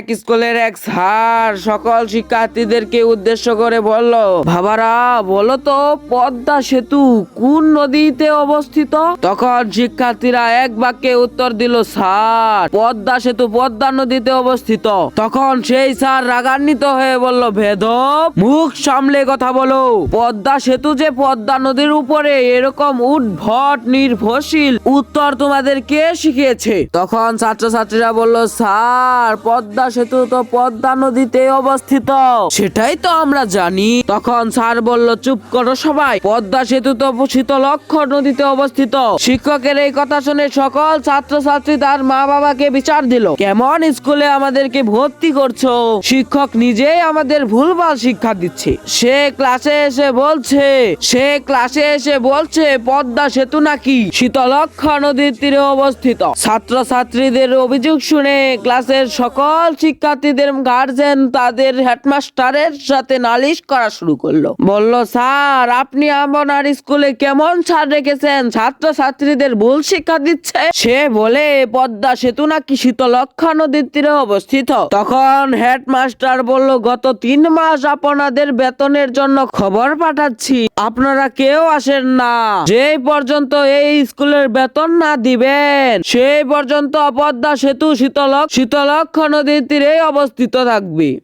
এক স্কুলের এক স্যার সকল শিক্ষার্থীদেরকে উদ্দেশ্য করে বলল, বাবারা, বলো তো, পদ্মা সেতু কোন নদীতে অবস্থিত? তখন শিক্ষার্থীরা এক বাক্যে উত্তর দিল, স্যার, পদ্মা সেতু পদ্মা নদীতে অবস্থিত। তখন সেই স্যার রাগান্বিত হয়ে বলল, ভেদব, মুখ সামলে কথা বলো। পদ্মা সেতু যে পদ্মা নদীর উপরে এরকম উদ্ভট, নির্ভরশীল উত্তর তোমাদের কে শিখিয়েছে? তখন ছাত্রছাত্রীরা বলল, স্যার, পদ্মা সেতু তো পদ্মা নদীতে অবস্থিত। সেটাই তো আমরা জানি। তখন স্যার বলল, চুপ করো সবাই। পদ্মা সেতু তো শীতলক্ষ নদীতে অবস্থিত। শিক্ষকের এই কথা শুনে সকল ছাত্রছাত্রী তার মা বাবাকে বিচার দিল। কেমন স্কুলে আমাদেরকে ভর্তি করছ? শিক্ষক নিজেই আমাদের ভুলভাল শিক্ষা দিচ্ছে। সে ক্লাসে এসে বলছে, সে ক্লাসে এসে বলছে, পদ্মা সেতু নাকি শীতলক্ষ নদীর তীরে অবস্থিত। ছাত্র ছাত্রীদের অভিযোগ শুনে ক্লাসের সকল শিক্ষার্থীদের গার্জেন তাদের হেডমাস্টারের সাথে নালিশ করা শুরু করল। বলল, স্যার, আপনি আপনার স্কুলে কেমন ছাড় রেখেছেন? ছাত্র ছাত্রীদের ভুল শিক্ষা দিচ্ছে? সে বলে, পদ্মা সেতু নাকি শীতলক্ষা নদীর তীরে অবস্থিত। তখন হেডমাস্টার বলল, গত তিন মাস আপনাদের বেতনের জন্য খবর পাঠাচ্ছি। আপনারা কেউ আসেন না। যেই পর্যন্ত এই স্কুলের বেতন না দিবেন, সেই পর্যন্ত পদ্মা সেতু শীতলক শীতলক্ষ নদীর তীরে অবস্থিত থাকবে।